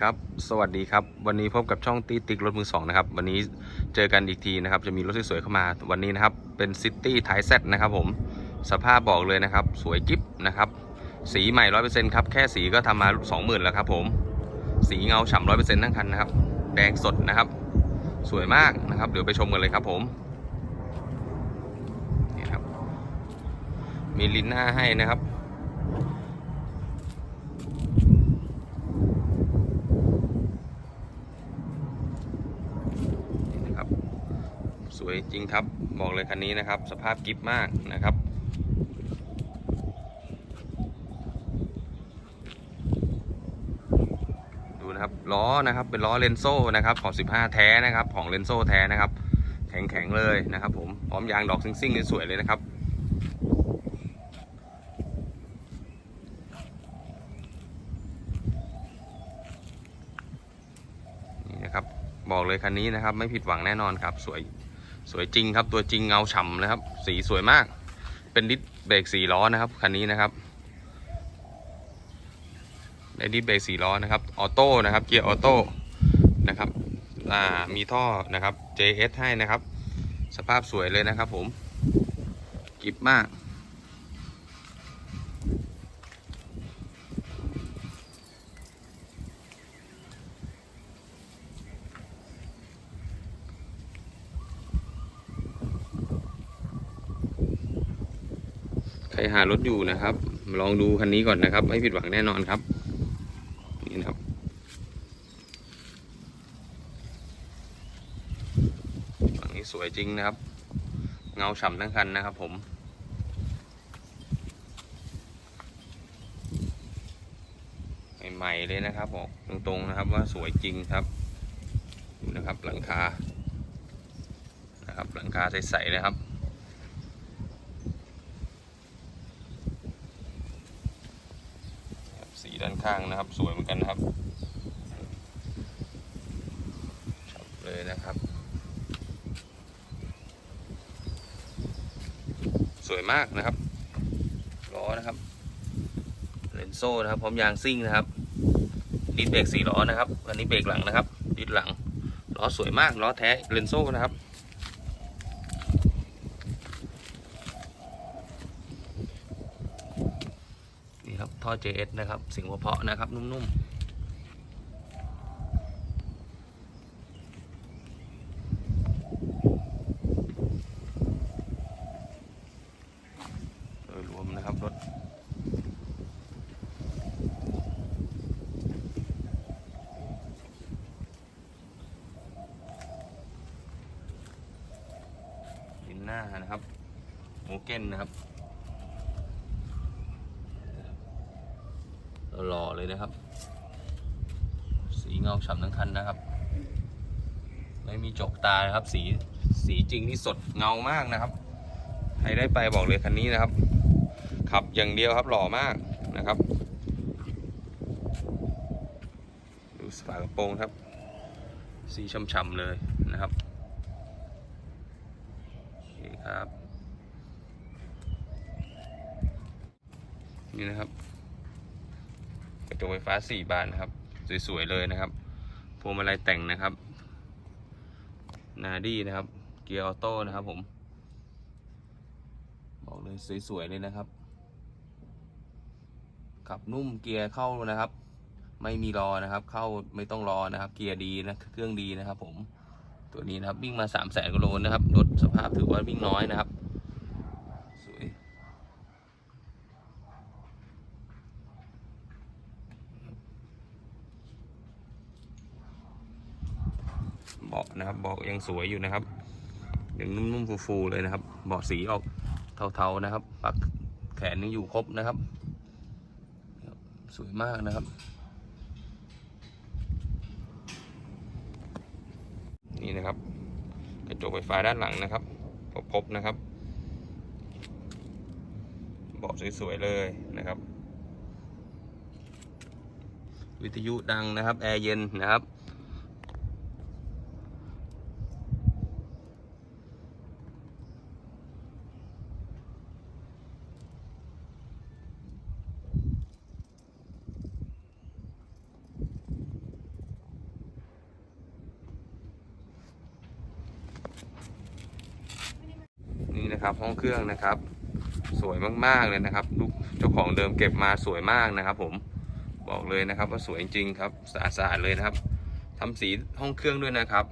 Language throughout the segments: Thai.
ครับ สวัสดีครับ วันนี้พบกับช่องตีติ๊กรถมือสองนะครับ วันนี้เจอกันอีกทีนะครับ จะมีรถสวยๆเข้ามา วันนี้นะครับ เป็นซิตี้ไทเซตนะครับผม สภาพบอกเลยนะครับ สวยกิ๊บนะครับ สีใหม่ร้อยเปอร์เซ็นต์ครับ แค่สีก็ทำมาสองหมื่นแล้วครับผม สีเงาฉ่ำร้อยเปอร์เซ็นต์ทั้งคันนะครับ แดงสดนะครับ สวยมากนะครับ เดี๋ยวไปชมกันเลยครับผม นี่ครับ มีลิ้นหน้าให้นะครับ นี่นะครับ ส วยจริงครับ บอกเลยคันนี้นะครับ สภาพกิฟมากนะครับ ดูนะครับล้อนะครับเป็นล้อเลนโซ่นะครับของ 15 แท้นะครับ ของเลนโซ่แท้นะครับ แข็งๆเลยนะครับ ผมพร้อมยางดอกซิ่งๆนี่สวยเลยนะครับนี่นะครับบอกเลยคันนี้นะครับ ไม่ผิดหวังแน่นอนครับ สวย สวยจริงครับตัวจริงเงาฉ่ำนะครับ สีสวยมาก เป็นดิสเบรกสี่ล้อนะครับคันนี้นะครับในดิสเบรกสี่ล้อนะครับออโต้นะครับเกียร์ออโต้นะครับมีท่อนะครับ JS ให้นะครับ สภาพสวยเลยนะครับผมกิบมาก ครหารถอยู่นะครับ ลองดูคันนี้ก่อนนะครับ ไม่ผิดหวังแน่นอนครับ นี่นะครับ ฝั่งนี้สวยจริงนะครับ เงาฉ่ำทั้งคันนะครับผม ใหม่ๆเลยนะครับบอกตรงๆนะครับว่าสวยจริงครับ ดูนะครับหลังคา นะครับหลังคาใสๆนะครับ สี ด้านข้างนะครับ สวยเหมือนกันนะครับชัดเลยนะครับ สวยมากนะครับล้อนะครับเลนโซ่นะครับ พร้อมยางซิ่งนะครับดิสเบรกสี่ล้อนะครับ อันนี้เบรกหลังนะครับดิสหลังล้อสวยมากล้อแท้เลนโซ่นะครับ นี่ครับ ท่อ JS นะครับสียงเพาะนะครับ นุ่มๆโดยรวมนะครับรถดินหน้านะครับโมเก้นนะครับ หล่อเลยนะครับ สีเงาฉ่ำทั้งคันนะครับ ไม่มีจกตานะครับ สีสีจริงที่สดเงามากนะครับ ใครได้ไปบอกเลยคันนี้นะครับ ขับอย่างเดียวครับหล่อมากนะครับ ดูฝากระโปรงครับ สีช่ำๆเลยนะครับโอเคครับ นี่นะครับ จกไฟฟ้าสี่บานนะครับ สวยๆเลยนะครับพวงมาลัยแต่งนะครับ นาดี้นะครับ เกียร์ออโต้นะครับผม บอกเลยสวยๆเลยนะครับ ขับนุ่มเกียร์เข้านะครับ ไม่มีรอนะครับ เข้าไม่ต้องรอนะครับ เกียร์ดีนะเครื่องดีนะครับ ผมตัวนี้นะครับวิ่งมาสามแสนกิโลนะครับรถสภาพถือว่าวิ่งน้อยนะครับ สวย เบาะนะครับเบาะยังสวยอยู่นะครับยังนุ่มๆฟูๆเลยนะครับ เบาะสีออกเทาๆนะครับ ปักแขนยังอยู่ครบนะครับ สวยมากนะครับ นี่นะครับ กระจกไฟฟ้าด้านหลังนะครับครบๆนะครับ เบาะสวยๆเลยนะครับ วิทยุดังนะครับ แอร์เย็นนะครับ นะครับ ห้องเครื่องนะครับ สวยมากๆเลยนะครับลูกเจ้าของเดิมเก็บมาสวยมากนะครับ ผมบอกเลยนะครับ ว่าสวยจริงครับสะอาดสะอาดเลยนะครับทำสีห้องเครื่องด้วยนะครับ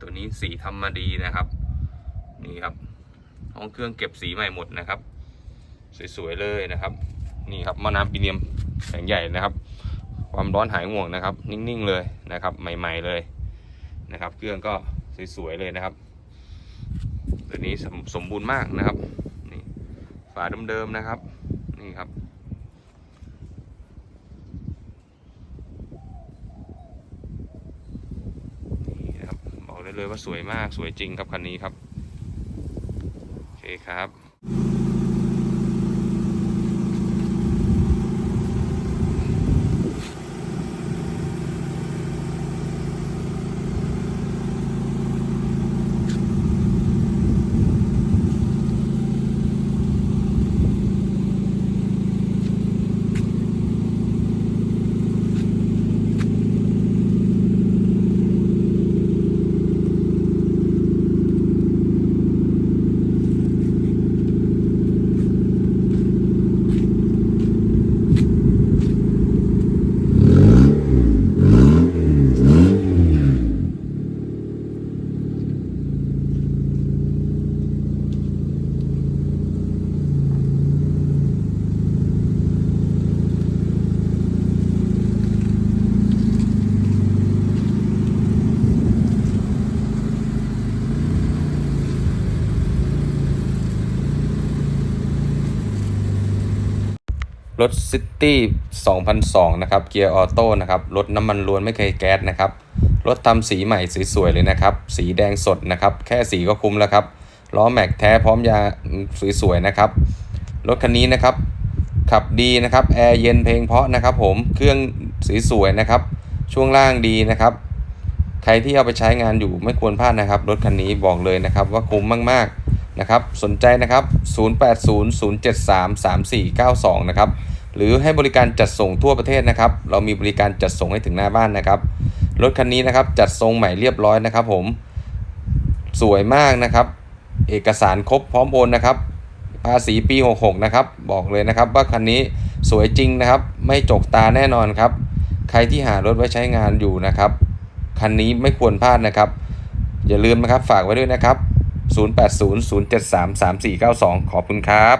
ตัวนี้สีทำมาดีนะครับ นี่ครับ ห้องเครื่องเก็บสีใหม่หมดนะครับ สวยๆเลยนะครับ นี่ครับมอน้ำปีเนียมแข็งใหญ่นะครับ ความร้อนหายห่วงนะครับ นิ่งๆเลยนะครับ ใหม่ ๆเลยนะครับ เครื่องก็สวยๆเลยนะครับ ตัวนี้สมสมบูรณ์มากนะครับ นี่ฝาเดิมๆนะครับ นี่ครับ นี่นะครับ บอกได้เลยว่าสวยมากสวยจริงครับคันนี้ครับ โอเคครับ รถซิตี้2002 นะครับ เกียร์ออโต้นะครับ รถน้ำมันล้วนไม่เคยแก๊สนะครับ รถทำสีใหม่สวยๆเลยนะครับ สีแดงสดนะครับ แค่สีก็คุ้มแล้วครับ ล้อแม็กแท้พร้อมยาสวยๆนะครับ รถคันนี้นะครับ ขับดีนะครับ แอร์เย็นเพลงเพราะนะครับผม เครื่องสวยๆนะครับ ช่วงล่างดีนะครับ ใครที่เอาไปใช้งานอยู่ไม่ควรพลาดนะครับ รถคันนี้บอกเลยนะครับว่าคุ้มมากๆ นะครับสนใจนะครับ 0800733492 นะครับหรือให้บริการจัดส่งทั่วประเทศนะครับ เรามีบริการจัดส่งให้ถึงหน้าบ้านนะครับ รถคันนี้นะครับจัดทรงใหม่เรียบร้อยนะครับ ผม สวยมากนะครับ เอกสารครบพร้อมโอนนะครับ ภาษีปี 66 นะครับ บอกเลยนะครับว่าคันนี้สวยจริงนะครับ ไม่จกตาแน่นอนครับ ใครที่หารถไว้ใช้งานอยู่นะครับ คันนี้ไม่ควรพลาดนะครับ อย่าลืมนะครับฝากไว้ด้วยนะครับ 0800733492 ขอบคุณครับ